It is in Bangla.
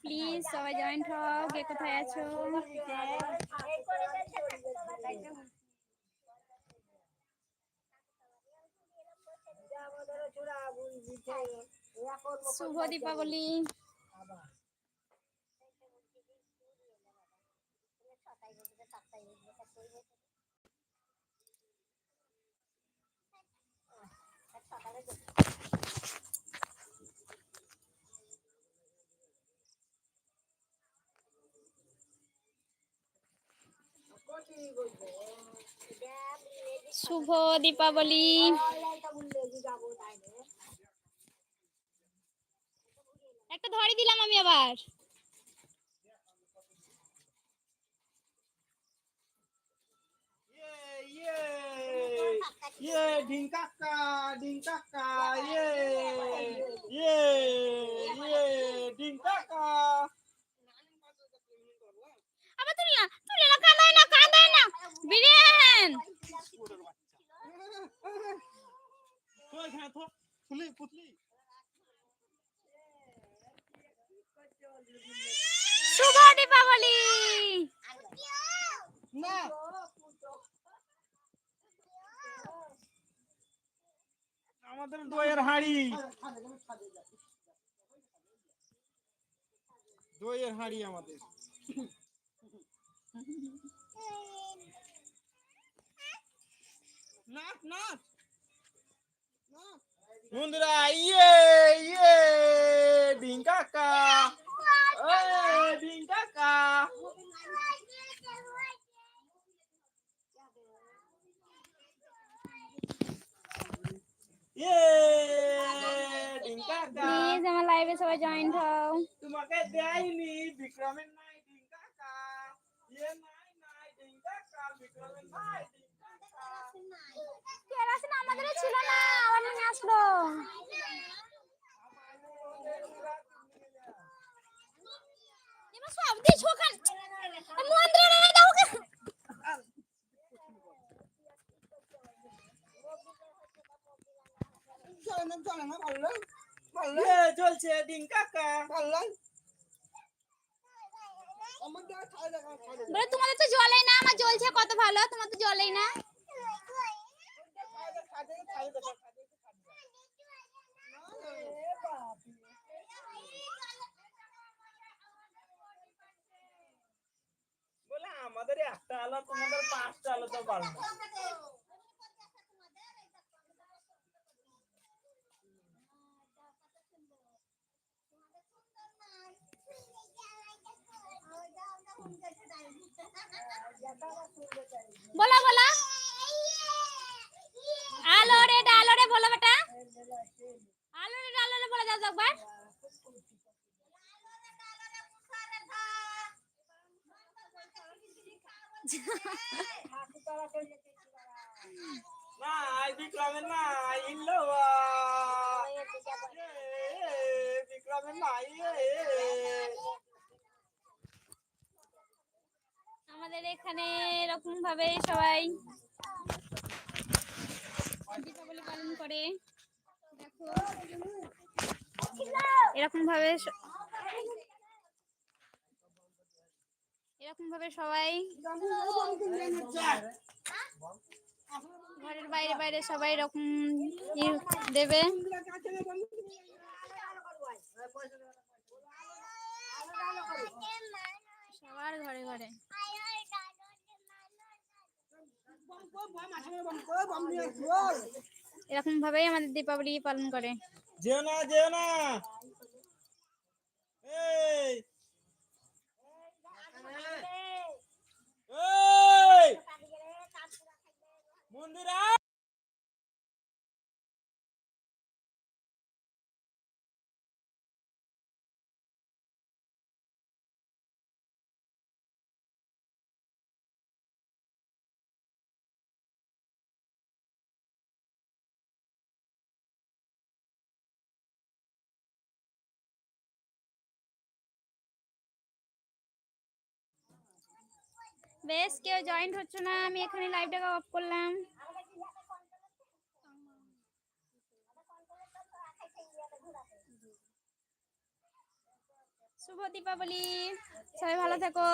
প্লিজ সবাই জয়েন্ট হও কে কোথায় আছো? শুভ দীপাবলি। শুভ দীপাবলি একটা ধরে দিলাম আমি আবার Ye, ye, dingkaka, dingkaka, তো ফুলি পুতলি শুভ দীপাবলি! না। আমাদের দইয়ের হাঁড়ি। দইয়ের হাঁড়ি আমাদের। বন্ধুরা ইয়ে ইয়ে ওই ডিঙ্কাকা ইয়ে ডিঙ্কাকা প্লিজ আমার লাইভে সবাই জয়েন্ট হও। তোমাকে দেয়নি বিক্রমের নাই ডিঙ্কাকা ইয়ে নাই নাই ডিঙ্কাকা বিক্রমের নাই ডিঙ্কাকা কেরাসিন আমাদের ছিল না। আসলো চলছে ডিঙ্কাকা বলে তোমাদের তো জলেই না আমার জ্বলছে কত ভালো তোমার তো জলেই না। বলে আমাদের একটা আলো তোমাদের পাঁচটা আলো তো পারব। বলো বলো আলো রে ডালো রে বলো বেটা আলো রে একবার। নাই বিক্রমের নাই বিক্রমের নাই আমাদের এখানে এরকম ভাবে সবাই দীপাবলি পালন করে। দেখো। এরকম ভাবে এরকম ভাবে সবাই ঘরের বাইরে বাইরে সবাই এরকম দেবে। সবার ঘরে ঘরে। এরকম ভাবেই আমাদের দীপাবলি পালন করে। যেও না যেও না এই এই বন্ধুরা বেশ, কেউ জয়েন্ট হচ্ছে না, আমি এখানে লাইভটাকে অফ করলাম। শুভ দীপাবলি, সবাই ভালো থাকো।